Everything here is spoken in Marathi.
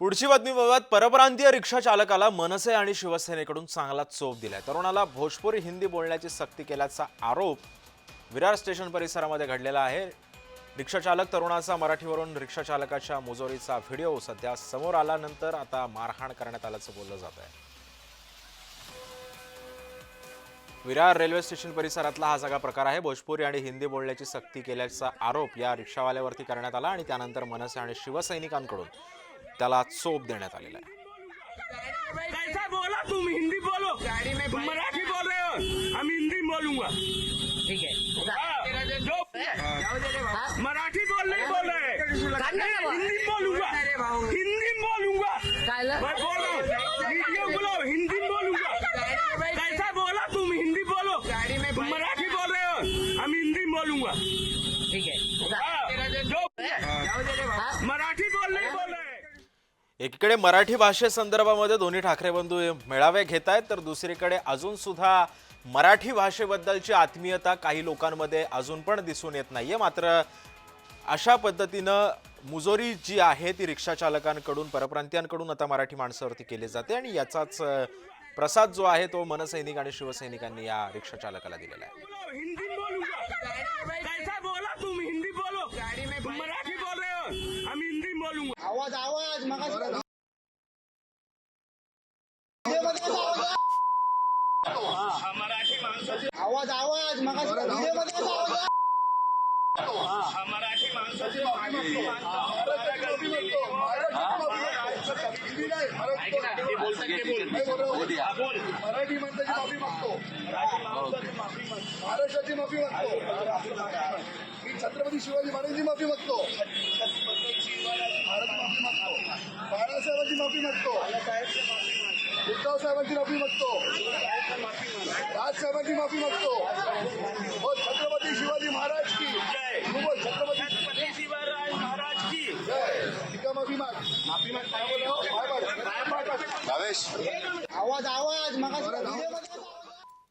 पुढची बातमी बाबत परप्रांतीय रिक्षा चालकाला मनसे आणि शिवसेनेकडून चांगला चोप दिलाय. तरुणाला भोजपुरी हिंदी बोलण्याची सक्ती केल्याचा आरोप विरार स्टेशन परिसरामध्ये घडलेला आहे. रिक्षा चालक तरुणाचा मराठीवरून रिक्षा चालकाच्या मुजोरीचा व्हिडिओ सध्या समोर आल्यानंतर आता मारहाण करण्यात आल्याचं बोललं जात आहे. विरार रेल्वे स्टेशन परिसरातला हा सगळा प्रकार आहे. भोजपुरी आणि हिंदी बोलण्याची सक्ती केल्याचा आरोप या रिक्षावाल्यावरती करण्यात आला आणि त्यानंतर मनसे आणि शिवसैनिकांकडून त्याला चोप देण्यात आलेला आहे. कैसा बोला तुम हिंदी बोलो. तुम मराठी बोल. रहे हो हम हिंदी बोलूंगा. ठीक है हाँ, मराठी बोल नहीं रहे. हिंदी बोलूंगा. हिंदी बोलूंगा काय झालं? मैं बोल रहा हूँ वीडियो बोलो हिंदी बोलूंगा गाड़ी में बैठ- कैसा बोला तुम हिंदी बोलो गाड़ी में तुम बैठ- मराठी बोल रहे हो हम हिंदी बोलूंगा ठीक है हाँ, जो जाओ दे रे भाऊ. मराठी बोल नहीं बोल रहे एकीकडे मराठी भाषेसंदर्भामध्ये दोन्ही ठाकरे बंधू मेळावे घेत आहेत तर दुसरीकडे अजून सुद्धा मराठी भाषेबद्दलची आत्मीयता काही लोकांमध्ये अजून पण दिसून येत नाहीये. मात्र अशा पद्धतीनं मुजोरी जी आहे ती रिक्षाचालकांकडून परप्रांतीयांकडून आता मराठी माणसावरती केली जाते आणि याचाच प्रसाद जो आहे तो मनसैनिक आणि शिवसैनिकांनी या रिक्षाचालकाला दिलेला आहे बोलो हिंदी बोलूंगा कैसा बोला तुम हिंदी बोलो गाड़ी में तुम बैठ- मराठी बोल रहे हो हिंदी बोलूंगा आवाज आवाज मग मराठी माणसाची आवाज आवाज मग व्हिडिओमध्ये कसा आवाज मराठी माणसाची मराठी माणसाची माफी मागतो. महाराष्ट्राची माफी मागतो. मी छत्रपती शिवाजी महाराजांची माफी मागतो महाराज माफी मागतो बाळासाहेबांची माफी मागतो उद्धव साहेबांची माफी मागतो राजसाहेबांची माफी मागतो हो छत्रपती शिवाजी महाराज की तू बोल छत्रपती शिवराय महाराज की जय तिका माफी माग माफी माग काय बोलला? काय बोल? काय बोल? आवाज आवाज मग